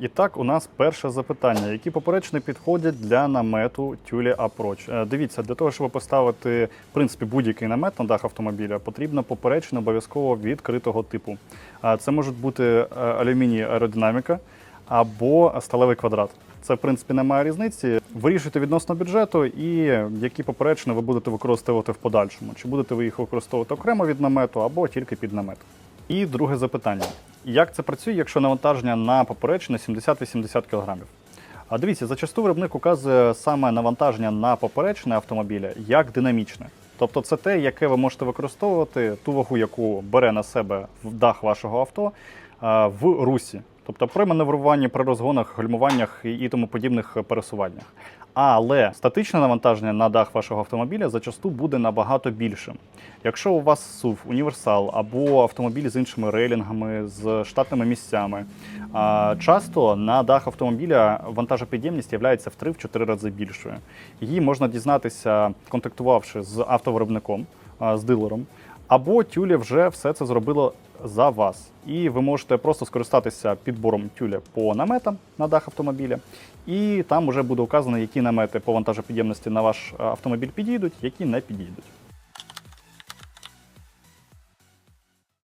І так, у нас перше запитання, які поперечини підходять для намету тюлі Approach. Е, Дивіться, для того, щоб поставити в принципі будь-який намет на дах автомобіля, потрібна поперечина обов'язково відкритого типу. Це можуть бути е, алюміній аеродинаміка або сталевий квадрат. Це в принципі немає різниці. Вирішуйте відносно бюджету і які поперечини ви будете використовувати в подальшому. Чи будете ви їх використовувати окремо від намету або тільки під намет? І друге запитання: як це працює, якщо навантаження на поперечину 70-80 кг? А дивіться, зачасту виробник указує саме навантаження на поперечне автомобіля як динамічне. Тобто це те, яке ви можете використовувати, ту вагу, яку бере на себе дах вашого авто в русі. Тобто при маневруванні, при розгонах, гальмуваннях і тому подібних пересуваннях. Але статичне навантаження на дах вашого автомобіля зачасту буде набагато більшим. Якщо у вас SUV, універсал або автомобіль з іншими рейлінгами, з штатними місцями, часто на дах автомобіля вантажопідємність є в 3-4 рази більшою. Її можна дізнатися, контактувавши з автовиробником, з дилером. Або тюля вже все це зробило за вас. І ви можете просто скористатися підбором тюля по наметам на дах автомобіля, і там вже буде указано, які намети по вантажопідємності на ваш автомобіль підійдуть, які не підійдуть.